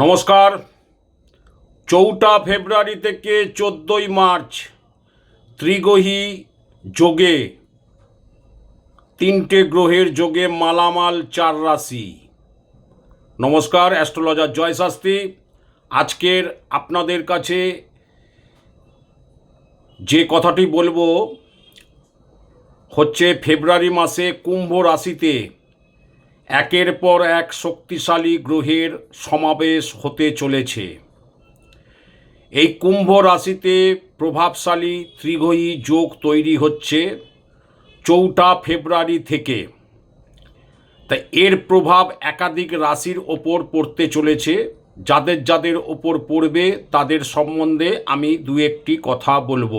নমস্কার। চৌঠা ফেব্রুয়ারি থেকে চোদ্দোই মার্চ ত্রিগহী যোগে, তিনটে গ্রহের যোগে মালামাল চার রাশি। নমস্কার, অ্যাস্ট্রোলজার জয় শাস্ত্রী আজকের আপনাদের কাছে যে কথাটি বলব, হচ্ছে ফেব্রুয়ারি মাসে কুম্ভ রাশিতে একের পর এক শক্তিশালী গ্রহের সমাবেশ হতে চলেছে। এই কুম্ভ রাশিতে প্রভাবশালী ত্রিগ্রহী যোগ তৈরি হচ্ছে চৌঠা ফেব্রুয়ারি থেকে। তা এর প্রভাব একাধিক রাশির ওপর পড়তে চলেছে। যাদের যাদের ওপর পড়বে তাদের সম্বন্ধে আমি দু একটি কথা বলব।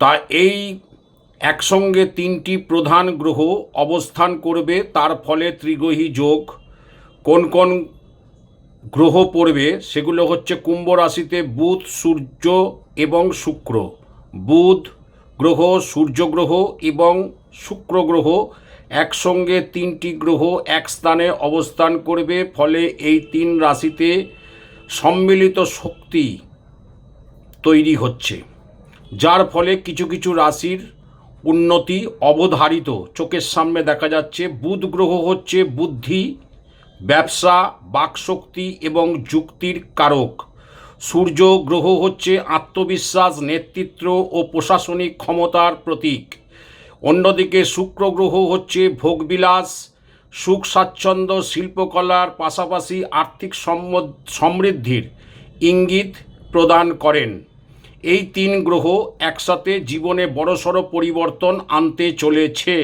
তা এই একসঙ্গে তিনটি প্রধান গ্রহ অবস্থান করবে, তার ফলে ত্রিগ্রহী যোগ। কোন কোন গ্রহ পড়বে, সেগুলো হচ্ছে কুম্ভ রাশিতে বুধ, সূর্য এবং শুক্র। বুধ গ্রহ, সূর্য গ্রহ এবং শুক্র গ্রহ একসঙ্গে তিনটি গ্রহ এক স্থানে অবস্থান করবে, ফলে এই তিন রাশিতে সম্মিলিত শক্তি তৈরি হচ্ছে। যার ফলে কিছু কিছু রাশির উন্নতি অবধারিত। চোখের সামনে দেখা যাচ্ছে বুধ গ্রহ হচ্ছে বুদ্ধি, ব্যবসা, বাকশক্তি এবং যুক্তির কারক। সূর্য গ্রহ হচ্ছে আত্মবিশ্বাস, নেতৃত্ব ও প্রশাসনিক ক্ষমতার প্রতীক। অন্যদিকে শুক্র গ্রহ হচ্ছে ভোগবিলাস, সুখ, স্বাচ্ছন্দ্য, শিল্পকলার পাশাপাশি আর্থিক সমৃদ্ধির ইঙ্গিত প্রদান করেন। এই তিন গ্রহ একসাথে জীবনে বড়সড় পরিবর্তন আনতে চলেছে।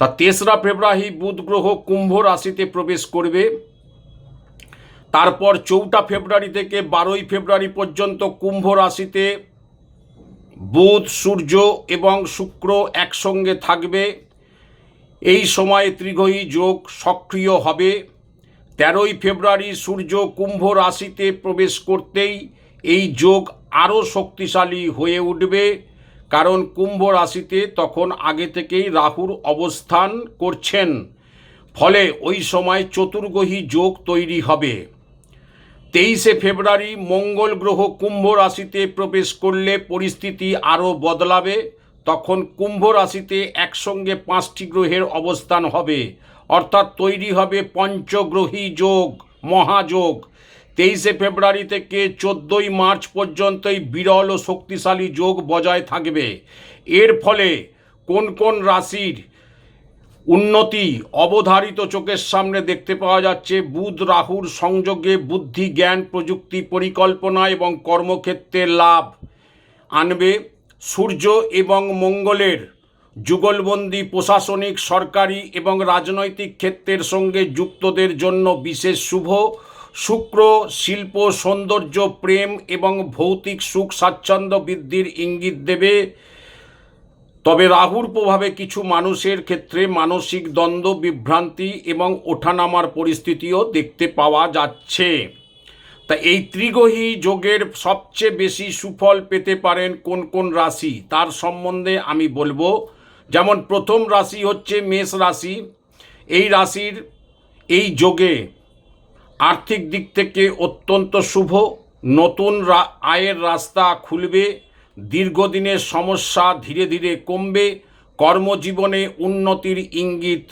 তা তেসরা ফেব্রুয়ারি বুধ গ্রহ কুম্ভ রাশিতে প্রবেশ করবে। তারপর চৌঠা ফেব্রুয়ারি থেকে বারোই ফেব্রুয়ারি পর্যন্ত কুম্ভ রাশিতে বুধ, সূর্য এবং শুক্র একসঙ্গে থাকবে। এই সময়ে ত্রিগ্রহী যোগ সক্রিয় হবে। তেরোই ফেব্রুয়ারি সূর্য কুম্ভ রাশিতে প্রবেশ করতেই এই যোগ আরও শক্তিশালী হয়ে উঠবে, কারণ কুম্ভ রাশিতে তখন আগে থেকেই রাহুর অবস্থান করছেন। ফলে ওই সময় চতুর্গ্রহী যোগ তৈরি হবে। তেইশে ফেব্রুয়ারি মঙ্গল গ্রহ কুম্ভ রাশিতে প্রবেশ করলে পরিস্থিতি আরও বদলাবে। তখন কুম্ভ রাশিতে একসঙ্গে পাঁচটি গ্রহের অবস্থান হবে। অর্থাৎ তৈরি হবে পঞ্চগ্রহী যোগ, মহাযোগ। তেইশে ফেব্রুয়ারি থেকে চোদ্দোই মার্চ পর্যন্ত এই বিরল ও শক্তিশালী যোগ বজায় থাকবে। এর ফলে কোন কোন রাশির উন্নতি অবধারিত চোখের সামনে দেখতে পাওয়া যাচ্ছে? বুধ, রাহুর সংযোগে বুদ্ধি, জ্ঞান, প্রযুক্তি, পরিকল্পনা এবং কর্মক্ষেত্রে লাভ আনবে। সূর্য এবং মঙ্গলের যুগলবন্দি প্রশাসনিক, সরকারি এবং রাজনৈতিক ক্ষেত্রের সঙ্গে যুক্তদের জন্য বিশেষ শুভ শুক্র, শিল্প, সৌন্দর্য, প্রেম এবং ভৌতিক সুখ স্বাচ্ছন্দ্য বৃদ্ধির ইঙ্গিত দেবে। তবে রাহুর প্রভাবে কিছু মানুষের ক্ষেত্রে মানসিক দ্বন্দ্ব, বিভ্রান্তি এবং ওঠানামার পরিস্থিতিও দেখতে পাওয়া যাচ্ছে। তা এই ত্রিগ্রহী যোগের সবচেয়ে বেশি সুফল পেতে পারেন কোন কোন রাশি? তার সম্বন্ধে আমি বলব, যেমন প্রথম রাশি হচ্ছে মেষ রাশি। এই রাশির এই যোগে আর্থিক দিক থেকে অত্যন্ত শুভ। নতুন আয়ের রাস্তা খুলবে। দীর্ঘদিনের সমস্যা ধীরে ধীরে কমবে। কর্মজীবনে উন্নতির ইঙ্গিত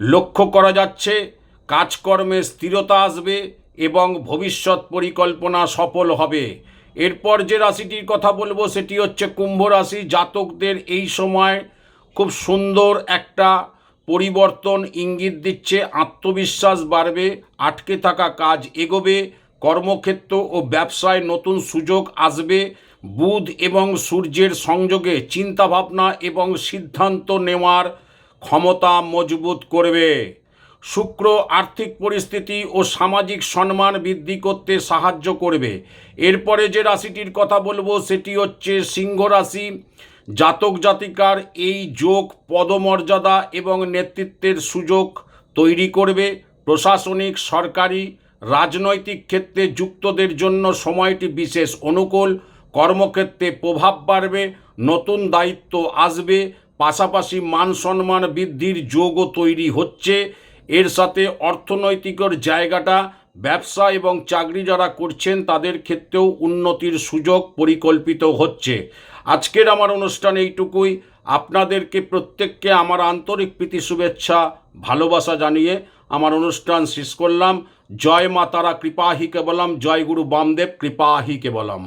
লক্ষ্য করা যাচ্ছে। কাজকর্মে স্থিরতা আসবে এবং ভবিষ্যৎ পরিকল্পনা সফল হবে। এরপর যে রাশিটির কথা বলব, সেটি হচ্ছে কুম্ভ রাশি। জাতকদের এই সময় খুব সুন্দর একটা পরিবর্তন ইঙ্গিত দিচ্ছে, আত্মবিশ্বাস বাড়বে, আটকে থাকা কাজ এগোবে, কর্মক্ষেত্র ও ব্যবসায় নতুন সুযোগ আসবে, বুধ এবং সূর্যের সংযোগে চিন্তাভাবনা এবং সিদ্ধান্ত নেওয়ার ক্ষমতা মজবুত করবে। শুক্র আর্থিক পরিস্থিতি ও সামাজিক সম্মান বৃদ্ধি করতে সাহায্য করবে। এরপরে যে রাশিটির কথা বলব, সেটি হচ্ছে সিংহ রাশি। জাতক জাতিকার এই যোগ পদমর্যাদা এবং নেতৃত্বের সুযোগ তৈরি করবে প্রশাসনিক, সরকারি, রাজনৈতিক ক্ষেত্রে যুক্তদের জন্য সময়টি বিশেষ অনুকূল। কর্মক্ষেত্রে প্রভাব বাড়বে, নতুন দায়িত্ব আসবে, পাশাপাশি মান সম্মান বৃদ্ধির যোগও তৈরি হচ্ছে। এর সাথে অর্থনৈতিকর জায়গাটা, ব্যবসা এবং চাকরি যারা করছেন তাদের ক্ষেত্রেও উন্নতির সুযোগ পরিকল্পিত হচ্ছে। আজকের আমার অনুষ্ঠান এইটুকুই। আপনাদেরকে প্রত্যেককে আমার আন্তরিক প্রীতি, শুভেচ্ছা, ভালোবাসা জানিয়ে আমার অনুষ্ঠান শেষ করলাম। জয় মাতারা কৃপাহি কেবলম। জয় গুরু বামদেব কৃপাহি কেবলম।